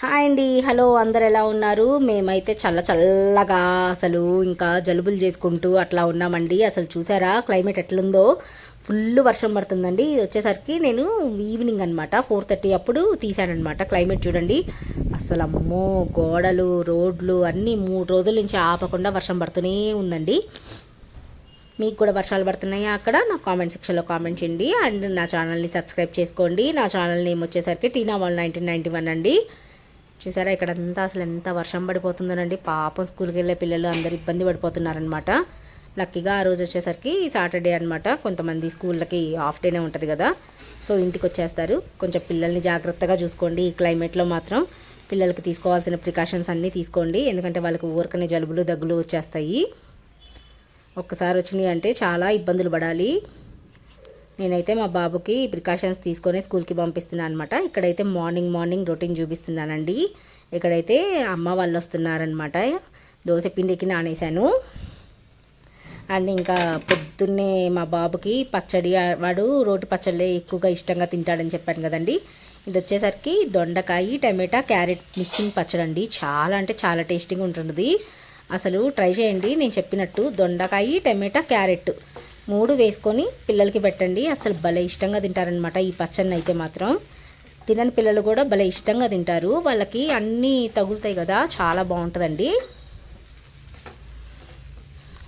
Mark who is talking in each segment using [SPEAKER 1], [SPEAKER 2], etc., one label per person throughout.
[SPEAKER 1] Hi అండి. Hello అందరు ఎలా ఉన్నారు? మేమైతే చల్ల చల్లగా అసలు ఇంకా జలుబులు చేసుకుంటూ అట్లా ఉన్నామండి. అసలు చూసారా క్లైమేట్ ఎట్లుందో? ఫుల్ వర్షం పడుతుందండి. ఇది వచ్చేసరికి నేను ఈవినింగ్ అనమాట ఫోర్ థర్టీ అప్పుడు తీశానమాట క్లైమేట్ చూడండి. అసలు అమ్మో గోడలు రోడ్లు అన్నీ మూడు రోజుల నుంచి ఆపకుండా వర్షం పడుతూనే ఉందండి. మీకు కూడా వర్షాలు పడుతున్నాయా అక్కడ? నా కామెంట్ సెక్షన్లో కామెంట్ చేయండి. అండ్ నా ఛానల్ని సబ్స్క్రైబ్ చేసుకోండి. నా ఛానల్ నేమ్ వచ్చేసరికి Tina one nineteen ninety one అండి. చూసారా ఇక్కడ అంతా అసలు ఎంత వర్షం పడిపోతుందోనండి. పాపం స్కూల్కి వెళ్ళే పిల్లలు అందరు ఇబ్బంది పడిపోతున్నారనమాట లక్కీగా ఆ రోజు వచ్చేసరికి సాటర్డే అనమాట కొంతమంది స్కూళ్ళకి హాఫ్ డేనే ఉంటుంది కదా. సో ఇంటికి వచ్చేస్తారు కొంచెం పిల్లల్ని జాగ్రత్తగా చూసుకోండి. ఈ క్లైమేట్లో మాత్రం పిల్లలకి తీసుకోవాల్సిన ప్రికాషన్స్ అన్నీ తీసుకోండి. ఎందుకంటే వాళ్ళకి ఊరకనే జలుబులు దగ్గులు వచ్చేస్తాయి. ఒక్కసారి వచ్చినాయి అంటే చాలా ఇబ్బందులు పడాలి. నేనైతే మా బాబుకి ప్రికాషన్స్ తీసుకొని స్కూల్కి పంపిస్తున్నాను అనమాట ఇక్కడైతే మార్నింగ్ మార్నింగ్ రొటీన్ చూపిస్తున్నానండి. ఇక్కడైతే అమ్మ వాళ్ళు వస్తున్నారనమాట దోశ పిండికి నానేశాను. అండ్ ఇంకా పొద్దున్నే మా బాబుకి పచ్చడి వాడు రోటి పచ్చళ్ళే ఎక్కువగా ఇష్టంగా తింటాడని చెప్పాను కదండి. ఇది వచ్చేసరికి దొండకాయ టమాటా క్యారెట్ మిక్సింగ్ పచ్చడి అండి చాలా అంటే చాలా టేస్టీగా ఉంటుంది అసలు ట్రై చేయండి. నేను చెప్పినట్టు దొండకాయ టమాటా క్యారెట్ మూడు వేసుకొని పిల్లలకి పెట్టండి. అసలు భలే ఇష్టంగా తింటారనమాట ఈ పచ్చడిని అయితే మాత్రం. తినని పిల్లలు కూడా భలే ఇష్టంగా తింటారు. వాళ్ళకి అన్నీ తగులుతాయి కదా చాలా బాగుంటుందండి.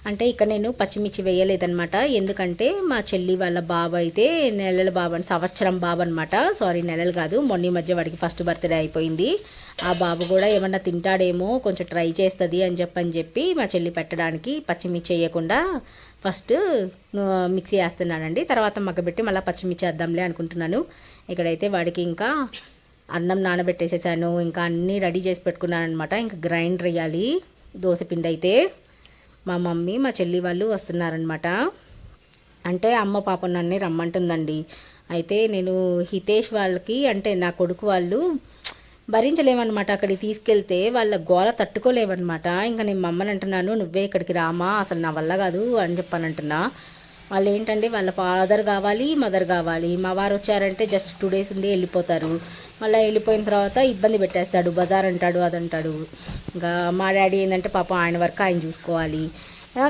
[SPEAKER 1] అంటే ఇక్కడ నేను పచ్చిమిర్చి వేయలేదనమాట ఎందుకంటే మా చెల్లి వాళ్ళ బాబు అయితే నెలల బాబు అని సంవత్సరం బాబు అనమాట సారీ నెలలు కాదు మొన్న మధ్య వాడికి ఫస్ట్ బర్త్డే అయిపోయింది. ఆ బాబు కూడా ఏమన్నా తింటాడేమో కొంచెం ట్రై చేస్తుంది అని చెప్పని చెప్పి మా చెల్లి పెట్టడానికి పచ్చిమిర్చి వేయకుండా ఫస్ట్ మిక్సీ వేస్తున్నానండి తర్వాత మగ్గబెట్టి మళ్ళీ పచ్చిమిర్చి వేద్దాంలే అనుకుంటున్నాను. ఇక్కడైతే వాడికి ఇంకా అన్నం నానబెట్టేసేసాను. ఇంకా అన్నీ రెడీ చేసి పెట్టుకున్నాను అనమాట ఇంకా గ్రైండర్ వేయాలి దోశ పిండి అయితే మా మమ్మీ మా చెల్లి వాళ్ళు వస్తున్నారనమాట అంటే అమ్మ పాప నన్ను రమ్మంటుందండి. అయితే నేను హితేష్ వాళ్ళకి అంటే నా కొడుకు వాళ్ళు భరించలేమన్నమాట. అక్కడికి తీసుకెళ్తే వాళ్ళ గోల తట్టుకోలేమన్నమాట. ఇంకా నేను మమ్మని అంటున్నాను నువ్వే ఇక్కడికి రామా అసలు నా వల్ల కాదు అని చెప్పానంటున్నా వాళ్ళు ఏంటంటే వాళ్ళ ఫాదర్ కావాలి మదర్ కావాలి. మా వారు వచ్చారంటే జస్ట్ టూ డేస్ ఉండి వెళ్ళిపోతారు. మళ్ళీ వెళ్ళిపోయిన తర్వాత ఇబ్బంది పెట్టేస్తాడు బజార్ అంటాడు అదంటాడు. ఇంకా మా డాడీ ఏంటంటే పాపం ఆయన వరకు ఆయన చూసుకోవాలి.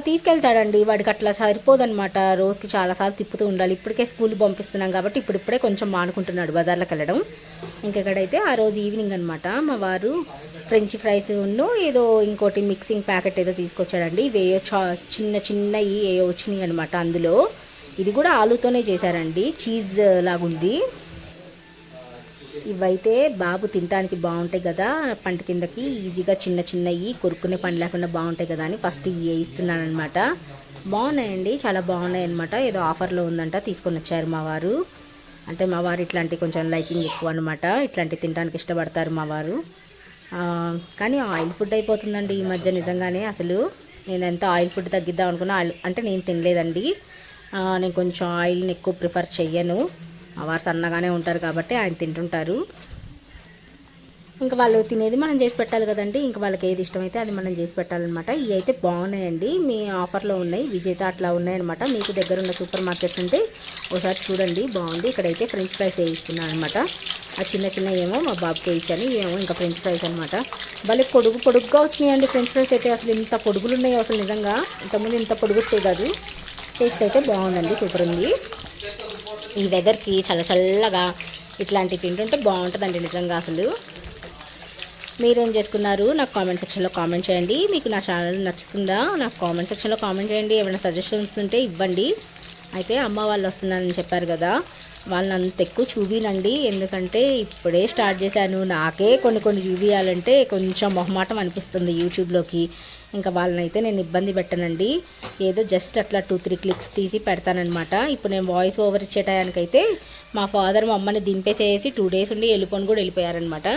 [SPEAKER 1] తీసుకెళ్తాడండి వాడికి అట్లా సరిపోదనమాట రోజుకి చాలాసార్లు తిప్పుతూ ఉండాలి. ఇప్పటికే స్కూల్ పంపిస్తున్నాం కాబట్టి ఇప్పుడిప్పుడే కొంచెం మానుకుంటున్నాడు బజార్లోకి వెళ్ళడం. ఇంకెక్కడైతే ఆ రోజు ఈవినింగ్ అనమాట మా వారు ఫ్రెంచ్ ఫ్రైస్ ఉన్ను ఏదో ఇంకోటి మిక్సింగ్ ప్యాకెట్ ఏదో తీసుకొచ్చాడండి. ఇవేయో చా చిన్న చిన్నవి ఏవో వచ్చినాయి అనమాట అందులో. ఇది కూడా ఆలుతోనే చేశారండి. చీజ్ లాగుంది. ఇవైతే బాబు తినడానికి బాగుంటాయి కదా. పంట కిందకి ఈజీగా చిన్న చిన్నవి కొరుక్కునే పని లేకుండా బాగుంటాయి కదా అని ఫస్ట్ ఇవి వేయిస్తున్నాను అనమాట బాగున్నాయండి చాలా బాగున్నాయి అనమాట ఏదో ఆఫర్లో ఉందంట తీసుకొని వచ్చారు మా వారు. అంటే మా వారు ఇట్లాంటి కొంచెం లైకింగ్ ఎక్కువ అనమాట ఇట్లాంటివి తినడానికి ఇష్టపడతారు మా వారు. కానీ ఆయిల్ ఫుడ్ అయిపోతుందండి ఈ మధ్య నిజంగానే అసలు. నేను ఎంత ఆయిల్ ఫుడ్ తగ్గిద్దాం అనుకున్నా ఆయిల్ అంటే నేను తినలేదండి. నేను కొంచెం ఆయిల్ని ఎక్కువ ప్రిఫర్ చెయ్యను. వారు సన్నగానే ఉంటారు కాబట్టి ఆయన తింటుంటారు. ఇంకా వాళ్ళు తినేది మనం చేసి పెట్టాలి కదండి. ఇంకా వాళ్ళకి ఏది ఇష్టమైతే అది మనం చేసి పెట్టాలన్నమాట. ఇవి అయితే బాగున్నాయండి. మీ ఆఫర్లో ఉన్నాయి. విజేత అట్లా ఉన్నాయన్నమాట. మీకు దగ్గర ఉన్న సూపర్ మార్కెట్స్ ఉంటే ఒకసారి చూడండి. బాగుంది. ఇక్కడైతే ఫ్రెంచ్ ఫ్రైస్ వేయిస్తున్నాను అనమాట ఆ చిన్న చిన్న ఏమో మా బాబుకి ఇచ్చాను. ఏమో ఇంకా ఫ్రెంచ్ ఫ్రైస్ అనమాట భలే పొడుగు పొడుగ్గా వచ్చినాయండి ఫ్రెంచ్ ఫ్రైస్ అయితే. అసలు ఇంత పొడుగులు ఉన్నాయి అసలు నిజంగా. ఇంతకుముందు ఇంత పొడుగు వచ్చే కాదు. టేస్ట్ అయితే బాగుందండి. సూపర్ ఉంది. ఈ వెదర్కి చల్ల చల్లగా ఇట్లాంటివి తింటుంటే బాగుంటుందండి నిజంగా అసలు. మీరేం చేసుకున్నారు? నాకు కామెంట్ సెక్షన్లో కామెంట్ చేయండి. మీకు నా ఛానల్ నచ్చుతుందా? నాకు కామెంట్ సెక్షన్లో కామెంట్ చేయండి. ఏమైనా సజెషన్స్ ఉంటే ఇవ్వండి. అయితే అమ్మ వాళ్ళు వస్తున్నారని చెప్పారు కదా వాళ్ళని అంత ఎక్కువ చూపినండి. ఎందుకంటే ఇప్పుడే స్టార్ట్ చేశాను. నాకే కొన్ని కొన్ని చూపించాలంటే కొంచెం మొహమాటం అనిపిస్తుంది యూట్యూబ్లోకి. ఇంకా వాళ్ళని అయితే నేను ఇబ్బంది పెట్టనండి. ఏదో జస్ట్ అట్లా టూ త్రీ క్లిక్స్ తీసి పెడతానమాట ఇప్పుడు నేను వాయిస్ ఓవర్ ఇచ్చే టయానికైతే మా ఫాదర్ మా అమ్మని దింపేసేసి టూ డేస్ ఉండి వెళ్ళిపోని కూడా వెళ్ళిపోయారనమాట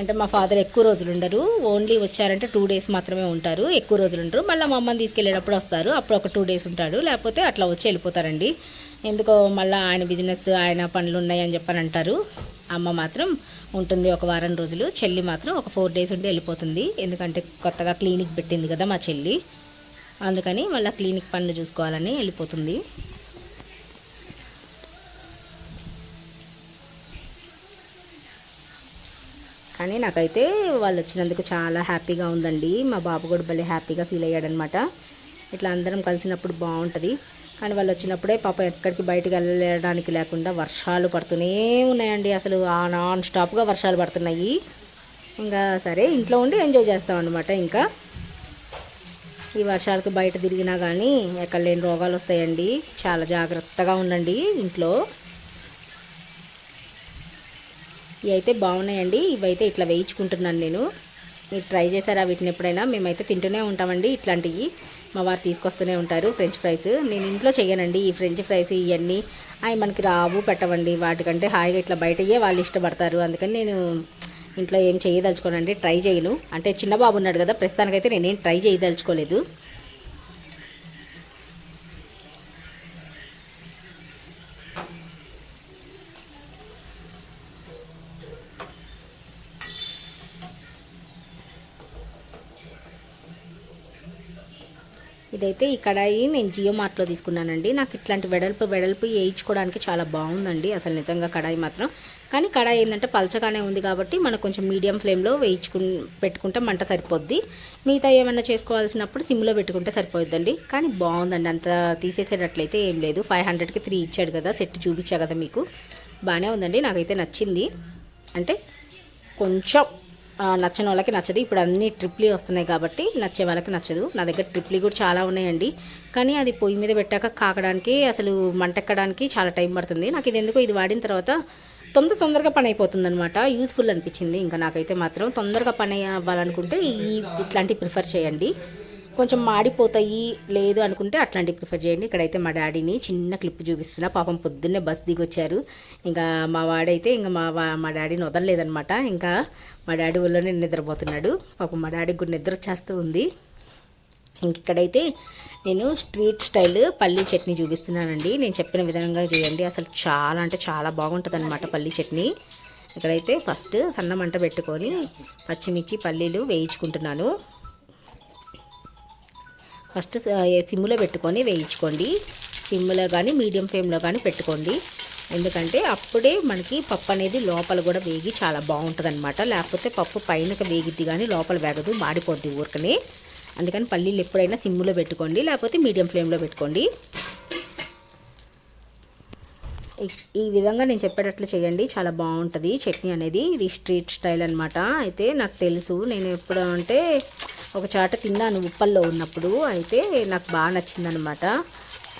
[SPEAKER 1] అంటే మా ఫాదర్ ఎక్కువ రోజులు ఉండరు. ఓన్లీ వచ్చారంటే టూ డేస్ మాత్రమే ఉంటారు. ఎక్కువ రోజులు ఉండరు. మళ్ళీ మా అమ్మని తీసుకెళ్ళేటప్పుడు వస్తారు. అప్పుడు ఒక టూ డేస్ ఉంటాడు. లేకపోతే అట్లా వచ్చి వెళ్ళిపోతారండి. ఎందుకో మళ్ళీ ఆయన బిజినెస్ ఆయన పనులు ఉన్నాయని చెప్పని అంటారు. అమ్మ మాత్రం ఉంటుంది ఒక వారం రోజులు చెల్లి మాత్రం ఒక ఫోర్ డేస్ ఉండి వెళ్ళిపోతుంది. ఎందుకంటే కొత్తగా క్లినిక్ పెట్టింది కదా మా చెల్లి. అందుకని మళ్ళీ క్లినిక్ పనులు చూసుకోవాలని వెళ్ళిపోతుంది. కానీ నాకైతే వాళ్ళు వచ్చినందుకు చాలా హ్యాపీగా ఉందండి. మా బాబు కూడా భలే హ్యాపీగా ఫీల్ అయ్యాడనమాట. ఇట్లా అందరం కలిసినప్పుడు బాగుంటుంది. కానీ వాళ్ళు వచ్చినప్పుడే పాప ఎక్కడికి బయటకు వెళ్ళడానికి లేకుండా వర్షాలు పడుతూనే ఉన్నాయండి. అసలు నాన్ స్టాప్గా వర్షాలు పడుతున్నాయి. ఇంకా సరే ఇంట్లో ఉండి ఎంజాయ్ చేస్తాం అనమాట ఇంకా. ఈ వర్షాలకు బయట తిరిగినా కానీ ఎక్కడ లేని రోగాలు వస్తాయండి. చాలా జాగ్రత్తగా ఉండండి ఇంట్లో. ఇవి అయితే బాగున్నాయండి. ఇవైతే ఇట్లా వేయించుకుంటున్నాను నేను. మీరు ట్రై చేశారా వీటిని ఎప్పుడైనా? మేమైతే తింటూనే ఉంటామండి ఇట్లాంటివి. మా వారు తీసుకొస్తూనే ఉంటారు ఫ్రెంచ్ ఫ్రైస్ నేను ఇంట్లో చేయనండి ఈ ఫ్రెంచ్ ఫ్రైస్ ఇవన్నీ అవి మనకి రావు పెట్టవండి వాటికంటే హాయిగా ఇట్లా బయటయ్యే వాళ్ళు ఇష్టపడతారు. అందుకని నేను ఇంట్లో ఏం చేయదలుచుకోనండి ట్రై చేయను. అంటే చిన్న బాబు ఉన్నాడు కదా ప్రస్తుతానికైతే నేనేం ట్రై చేయదలుచుకోలేదు. ఇదైతే ఈ కడాయి నేను జియో మార్ట్లో తీసుకున్నానండి. నాకు ఇట్లాంటి వెడల్పు వెడల్పు వేయించుకోవడానికి చాలా బాగుందండి. అసలు నిజంగా కడాయి మాత్రం. కానీ కడాయి ఏంటంటే పలచగానే ఉంది కాబట్టి మనం కొంచెం మీడియం ఫ్లేమ్లో వేయించుకు పెట్టుకుంటే మంట సరిపోద్ది. మిగతా ఏమన్నా చేసుకోవాల్సినప్పుడు సిమ్లో పెట్టుకుంటే సరిపోద్దండి కానీ బాగుందండి. అంత తీసేసేటట్లయితే ఏం లేదు. ఫైవ్ హండ్రెడ్కి త్రీ ఇచ్చాడు కదా. సెట్ చూపించా కదా మీకు. బాగానే ఉందండి. నాకైతే నచ్చింది. అంటే కొంచెం నచ్చని వాళ్ళకి నచ్చదు. ఇప్పుడు అన్ని ట్రిప్లీ వస్తున్నాయి కాబట్టి నచ్చే వాళ్ళకి నచ్చదు. నా దగ్గర ట్రిప్లీ కూడా చాలా ఉన్నాయండి. కానీ అది పొయ్యి మీద పెట్టాక కాకడానికి అసలు మంటెక్కడానికి చాలా టైం పడుతుంది. నాకు ఇది ఎందుకో ఇది వాడిన తర్వాత తొందర తొందరగా పని అయిపోతుంది అనమాట యూస్ఫుల్ అనిపించింది. ఇంకా నాకైతే మాత్రం తొందరగా పని అవ్వాలనుకుంటే ఈ ఇట్లాంటివి ప్రిఫర్ చేయండి. కొంచెం మాడిపోతాయి లేదు అనుకుంటే అట్లాంటివి ప్రిఫర్ చేయండి. ఇక్కడైతే మా డాడీని చిన్న క్లిప్ చూపిస్తున్నా. పాపం పొద్దున్నే బస్ దిగొచ్చారు. ఇంకా మా వాడైతే ఇంకా మా వా- మా డాడీని వదలలేదనమాట ఇంకా మా డాడీ ఊళ్ళోనే నిద్రపోతున్నాడు. పాపం మా డాడీకి కూడా నిద్ర వచ్చేస్తూ ఉంది. ఇంక ఇక్కడైతే నేను స్ట్రీట్ స్టైల్ పల్లీ చట్నీ చూపిస్తున్నానండి. నేను చెప్పిన విధంగా చేయండి. అసలు చాలా అంటే చాలా బాగుంటుంది అనమాట పల్లీ చట్నీ. ఇక్కడైతే ఫస్ట్ సన్న మంట పెట్టుకొని పచ్చిమిర్చి పల్లీలు వేయించుకుంటున్నాను. ఫస్ట్ సిమ్లో పెట్టుకొని వేయించుకోండి. సిమ్లో కానీ మీడియం ఫ్లేమ్లో కానీ పెట్టుకోండి. ఎందుకంటే అప్పుడే మనకి పప్పు అనేది లోపల కూడా వేగి చాలా బాగుంటుంది అనమాట లేకపోతే పప్పు పైనకి వేగిద్ది కానీ లోపల వేగదు మాడిపోద్ది ఊరికనే. అందుకని పల్లీలు ఎప్పుడైనా సిమ్లో పెట్టుకోండి లేకపోతే మీడియం ఫ్లేమ్లో పెట్టుకోండి. ఈ- ఈ విధంగా నేను చెప్పేటట్లు చేయండి. చాలా బాగుంటుంది చట్నీ అనేది. ఇది స్ట్రీట్ స్టైల్ అనమాట అయితే నాకు తెలుసు నేను ఎప్పుడు అంటే ఒక చాట తిన్నాను ఉప్పల్లో ఉన్నప్పుడు. అయితే నాకు బాగా నచ్చిందనమాట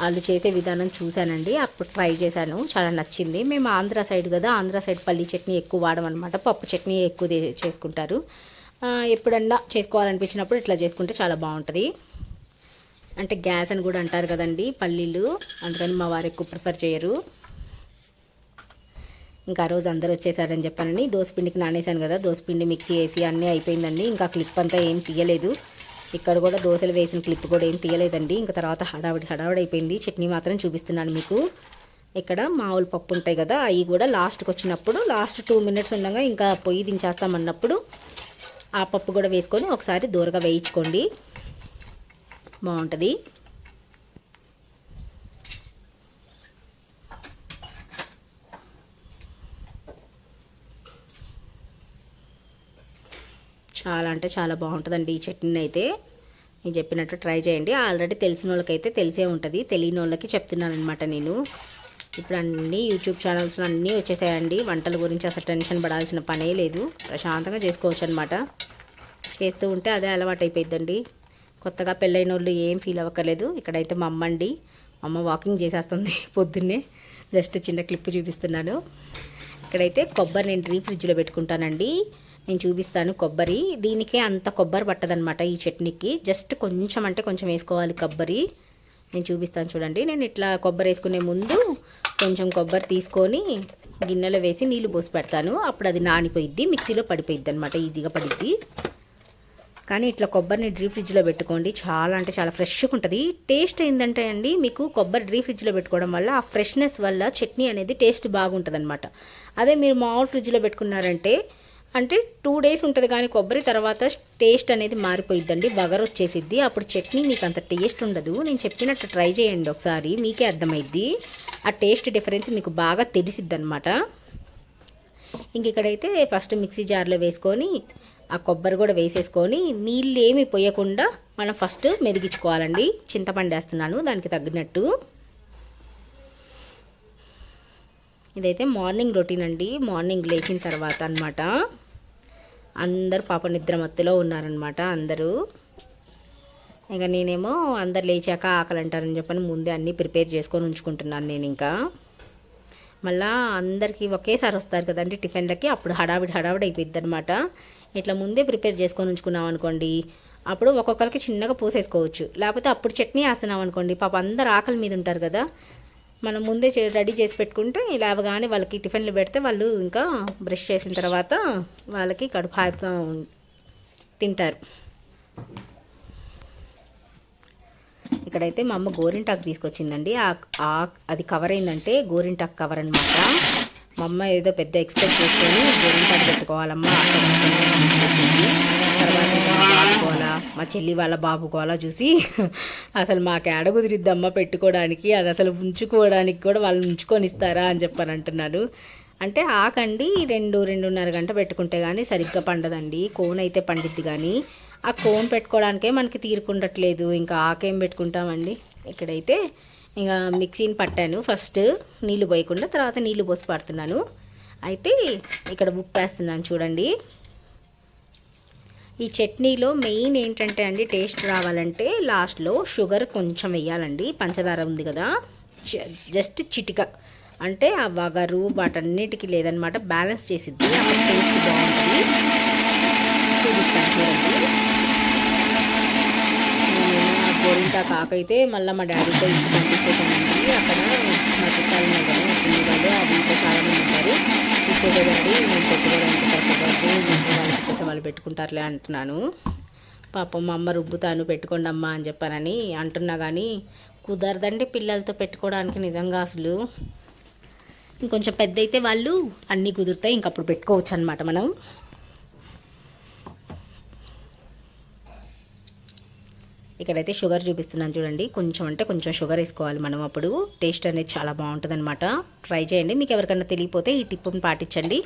[SPEAKER 1] వాళ్ళు చేసే విధానం చూశానండి. అప్పుడు ట్రై చేశాను. చాలా నచ్చింది. మేము ఆంధ్ర సైడ్ కదా ఆంధ్ర సైడ్ పల్లి చట్నీ ఎక్కువ వాడమన్నమాట. పప్పు చట్నీ ఎక్కువ చేసుకుంటారు. ఎప్పుడన్నా చేసుకోవాలనిపించినప్పుడు ఇట్లా చేసుకుంటే చాలా బాగుంటుంది. అంటే గ్యాస్ అని కూడా అంటారు కదండి పల్లీలు. అందుకని మా వారు ఎక్కువ ప్రిఫర్ చేయరు. ఇంకా ఆ రోజు అందరూ వచ్చేసారని చెప్పానండి. దోసపిండికి నానేసాను కదా దోసపిండి మిక్సీ వేసి అన్నీ అయిపోయిందండి. ఇంకా క్లిప్ అంతా ఏం తీయలేదు. ఇక్కడ కూడా దోశలు వేసిన క్లిప్ కూడా ఏం తీయలేదండి. ఇంకా తర్వాత హడావిడి హడావిడి అయిపోయింది. చట్నీ మాత్రం చూపిస్తున్నాను మీకు. ఇక్కడ మామూలు పప్పు ఉంటాయి కదా అవి కూడా లాస్ట్కి వచ్చినప్పుడు లాస్ట్ టూ మినిట్స్ ఉండగా ఇంకా పొయ్యి దించేస్తామన్నప్పుడు ఆ పప్పు కూడా వేసుకొని ఒకసారి దూరగా వేయించుకోండి. బాగుంటుంది. చాలా అంటే చాలా బాగుంటుందండి ఈ చట్నీ అయితే నేను చెప్పినట్టు ట్రై చేయండి. ఆల్రెడీ తెలిసిన వాళ్ళకైతే తెలిసే ఉంటుంది. తెలియని వాళ్ళకి చెప్తున్నాను అనమాట నేను. ఇప్పుడు అన్ని యూట్యూబ్ ఛానల్స్ అన్నీ వచ్చేసాయండి. వంటల గురించి అసలు టెన్షన్ పడాల్సిన పనే లేదు. ప్రశాంతంగా చేసుకోవచ్చు అనమాట చేస్తూ ఉంటే అదే అలవాటు అయిపోయిందండి కొత్తగా పెళ్ళైన వాళ్ళు ఏం ఫీల్ అవ్వక్కర్లేదు. ఇక్కడైతే మా అమ్మ అండి. అమ్మ వాకింగ్ చేసేస్తుంది పొద్దున్నే. జస్ట్ చిన్న క్లిప్ చూపిస్తున్నాను. ఇక్కడైతే కొబ్బరి నేను రీ ఫ్రిడ్జ్లో పెట్టుకుంటానండి. నేను చూపిస్తాను కొబ్బరి. దీనికే అంత కొబ్బరి పట్టదనమాట ఈ చట్నీకి. జస్ట్ కొంచెం అంటే కొంచెం వేసుకోవాలి కొబ్బరి. నేను చూపిస్తాను చూడండి. నేను ఇట్లా కొబ్బరి వేసుకునే ముందు కొంచెం కొబ్బరి తీసుకొని గిన్నెలో వేసి నీళ్ళు పోసి పెడతాను. అప్పుడు అది నానిపోయిద్ది మిక్సీలో పడిపోయిద్ది అనమాట ఈజీగా పడిద్ది. కానీ ఇట్లా కొబ్బరిని డ్రీ ఫ్రిడ్జ్లో పెట్టుకోండి. చాలా అంటే చాలా ఫ్రెష్గా ఉంటుంది. టేస్ట్ ఏంటంటే అండి మీకు కొబ్బరి డ్రీ ఫ్రిడ్జ్లో పెట్టుకోవడం వల్ల ఆ ఫ్రెష్నెస్ వల్ల చట్నీ అనేది టేస్ట్ బాగుంటుంది అనమాట అదే మీరు మామూలు ఫ్రిడ్జ్లో పెట్టుకున్నారంటే అంటే టూ డేస్ ఉంటుంది కానీ కొబ్బరి తర్వాత టేస్ట్ అనేది మారిపోయిద్దండి. బగర్ వచ్చేసిద్ది. అప్పుడు చట్నీ మీకు అంత టేస్ట్ ఉండదు. నేను చెప్పినట్టు ట్రై చేయండి ఒకసారి. మీకే అర్థమైద్ది. ఆ టేస్ట్ డిఫరెన్స్ మీకు బాగా తెలిసిద్ది అనమాట ఇంక ఇక్కడైతే ఫస్ట్ మిక్సీ జార్లో వేసుకొని ఆ కొబ్బరి కూడా వేసేసుకొని నీళ్ళు ఏమి పోయకుండా మనం ఫస్ట్ మెదిగించుకోవాలండి చింతపండు వేస్తున్నాను దానికి తగ్గినట్టు ఇదైతే మార్నింగ్ రొటీన్ అండి. మార్నింగ్ లేచిన తర్వాత అనమాట అందరు పాప నిద్ర మత్తులో ఉన్నారనమాట అందరూ. ఇంకా నేనేమో అందరు లేచాక ఆకలి అంటారని చెప్పని ముందే అన్నీ ప్రిపేర్ చేసుకొని ఉంచుకుంటున్నాను నేను ఇంకా. మళ్ళా అందరికీ ఒకేసారి వస్తారు కదండి టిఫిన్లకి అప్పుడు హడావిడి హడావిడి అయిపోద్ది అనమాట ఇట్లా ముందే ప్రిపేర్ చేసుకొని ఉంచుకున్నాం అనుకోండి అప్పుడు ఒక్కొక్కరికి చిన్నగా పూసేసుకోవచ్చు. లేకపోతే అప్పుడు చట్నీ వేస్తున్నాం అనుకోండి పాప అందరు ఆకలి మీద ఉంటారు కదా మనం ముందే రెడీ చేసి పెట్టుకుంటే ఇలా అవగానే వాళ్ళకి టిఫిన్లు పెడితే వాళ్ళు ఇంకా బ్రష్ చేసిన తర్వాత వాళ్ళకి కడుపు హాయిగా తింటారు. ఇక్కడైతే మా అమ్మ గోరింటాకు తీసుకొచ్చిందండి. ఆ అది కవర్ అయిందంటే గోరింటాకు కవర్ అనమాట మా అమ్మ ఏదో పెద్ద ఎక్స్పెక్ట్ చేసుకొని గోరింటాకు పెట్టుకోవాలమ్మా తర్వాత మా చెల్లి వాళ్ళ బాబు గోలా చూసి అసలు మాకు ఏడ కుదిరిద్దమ్మా పెట్టుకోవడానికి అది అసలు ఉంచుకోవడానికి కూడా వాళ్ళు ఉంచుకొని ఇస్తారా అని చెప్పని అంటున్నాడు. అంటే ఆకండి రెండు రెండున్నర గంట పెట్టుకుంటే కానీ సరిగ్గా పండదండి. కోన్ అయితే పండిద్ది కానీ ఆ కోన్ పెట్టుకోవడానికే మనకి తీరుకుండట్లేదు. ఇంకా ఆకేం పెట్టుకుంటామండి? ఇక్కడైతే ఇంకా మిక్సీని పట్టాను. ఫస్ట్ నీళ్ళు పోయకుండా తర్వాత నీళ్ళు పోసి పడుతున్నాను. అయితే ఇక్కడ ఉప్పు వేస్తున్నాను చూడండి. ఈ చట్నీలో మెయిన్ ఏంటంటే అండి టేస్ట్ రావాలంటే లాస్ట్లో షుగర్ కొంచెం వేయాలండి. పంచదార ఉంది కదా. జస్ట్ చిటిక. అంటే ఆ వగరు వాటన్నిటికీ లేదనమాట బ్యాలెన్స్ చేసిద్ది. అప్పుడు టేస్ట్ బాగుంటుంది చూపిస్తాను చూడండి. గోరింటా కాకైతే మళ్ళీ మా డాడీతో ఇంటి పంపించేసానండి అక్కడ మా చుట్టాలు ఉన్నాయి కదా వాళ్ళు అది ఇంకా చాలామంది ఉంటారు. ఇచ్చేదే డాడీ నేను పెట్టుకోవడానికి కష్టపడుతూ వాళ్ళకి కోసం వాళ్ళు పెట్టుకుంటారులే అంటున్నాను. పాపం మా అమ్మ రుబ్బుతాను పెట్టుకోండి అమ్మ అని చెప్పానని అంటున్నా కానీ కుదరదండి పిల్లలతో పెట్టుకోవడానికి నిజంగా అసలు. ఇంకొంచెం పెద్ద అయితే వాళ్ళు అన్నీ కుదురుతాయి ఇంకప్పుడు పెట్టుకోవచ్చు అనమాట మనం. ఇక్కడైతే షుగర్ చూపిస్తున్నాను చూడండి. కొంచెం అంటే కొంచెం షుగర్ వేసుకోవాలి మనం అప్పుడు. టేస్ట్ అనేది చాలా బాగుంటుంది అనమాట ట్రై చేయండి. మీకు ఎవరికైనా తెలియపోతే ఈ టిప్పుని పాటించండి.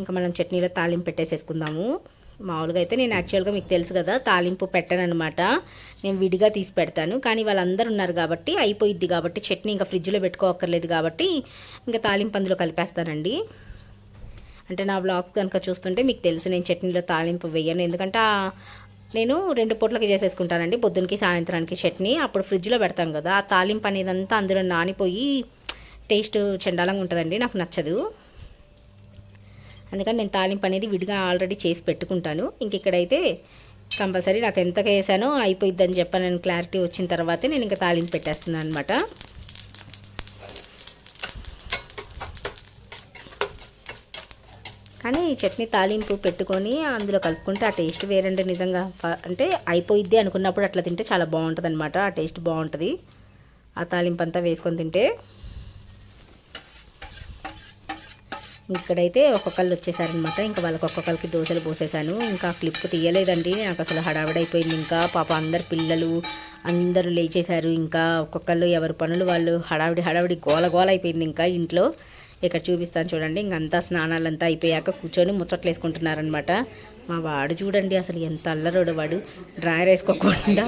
[SPEAKER 1] ఇంకా మనం చట్నీలో తాలింపు పెట్టేసేసుకుందాము. మామూలుగా అయితే నేను యాక్చువల్గా మీకు తెలుసు కదా తాలింపు పెట్టాను అనమాట నేను విడిగా తీసి పెడతాను. కానీ వాళ్ళందరూ ఉన్నారు కాబట్టి అయిపోయిద్ది కాబట్టి చట్నీ ఇంకా ఫ్రిడ్జ్లో పెట్టుకోకర్లేదు కాబట్టి ఇంకా తాలింపు అందులో కలిపేస్తానండి. అంటే నా బ్లాగ్ కనుక చూస్తుంటే మీకు తెలుసు నేను చట్నీలో తాలింపు వేయను. ఎందుకంటే నేను రెండు పూట్లకి చేసేసుకుంటానండి. పొద్దునకి సాయంత్రానికి చట్నీ. అప్పుడు ఫ్రిడ్జ్లో పెడతాం కదా ఆ తాలింపు అనేది అంతా అందులో నానిపోయి టేస్ట్ చండాలంగా ఉంటుందండి నాకు నచ్చదు. అందుకని నేను తాలింపు అనేది విడిగా ఆల్రెడీ చేసి పెట్టుకుంటాను. ఇంక ఇక్కడైతే కంపల్సరీ నాకు ఎంత వేసానో అయిపోయిద్దని చెప్పాను నేను క్లారిటీ వచ్చిన తర్వాతే నేను ఇంకా తాలింపు పెట్టేస్తున్నాను అనమాట కానీ ఈ చట్నీ తాలింపు పెట్టుకొని అందులో కలుపుకుంటే ఆ టేస్ట్ వేరండి నిజంగా. అంటే అయిపోయిద్ది అనుకున్నప్పుడు అట్లా తింటే చాలా బాగుంటుంది అనమాట ఆ టేస్ట్ బాగుంటుంది. ఆ తాలింపు అంతా వేసుకొని తింటే ఇక్కడైతే ఒక్కొక్కళ్ళు వచ్చేసారనమాట ఇంకా వాళ్ళకి ఒక్కొక్కరికి దోశలు పోసేసాను. ఇంకా క్లిప్ తీయలేదండి. నాకు అసలు హడావిడైపోయింది ఇంకా పాప అందరు పిల్లలు అందరూ లేచేశారు. ఇంకా ఒక్కొక్కళ్ళు ఎవరి పనులు వాళ్ళు హడావిడి హడావిడి గోల గోల అయిపోయింది ఇంకా ఇంట్లో ఇక్కడ చూపిస్తాను చూడండి. ఇంకంతా స్నానాలంతా అయిపోయాక కూర్చొని ముచ్చట్లు వేసుకుంటున్నారనమాట మా వాడు చూడండి అసలు ఎంత అల్లరోడు వాడు. డ్రాయర్ వేసుకోకుండా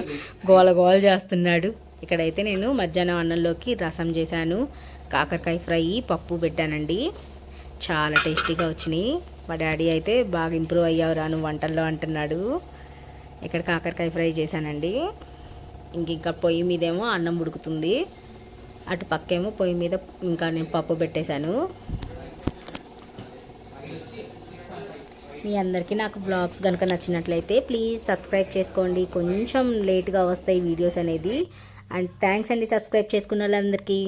[SPEAKER 1] గోల గోల చేస్తున్నాడు. ఇక్కడైతే నేను మధ్యాహ్నం అన్నంలోకి రసం చేశాను. కాకరకాయ ఫ్రై పప్పు పెట్టానండి. చాలా టేస్టీగా వచ్చినాయి. మా డాడీ అయితే బాగా ఇంప్రూవ్ అయ్యావు రాను వంటల్లో అంటున్నాడు. ఇక్కడ కాకరకాయ ఫ్రై చేశానండి. ఇంక ఇంకా పొయ్యి మీదేమో అన్నం ఉడుకుతుంది. అటు పక్కేమో పొయ్యి మీద ఇంకా నేను పప్పు పెట్టేశాను. మీ అందరికీ నాకు బ్లాగ్స్ కనుక నచ్చినట్లయితే ప్లీజ్ సబ్స్క్రైబ్ చేసుకోండి. కొంచెం లేట్గా వస్తాయి వీడియోస్ అనేది. అండ్ థ్యాంక్స్ అండి సబ్స్క్రైబ్ చేసుకున్న వాళ్ళందరికీ.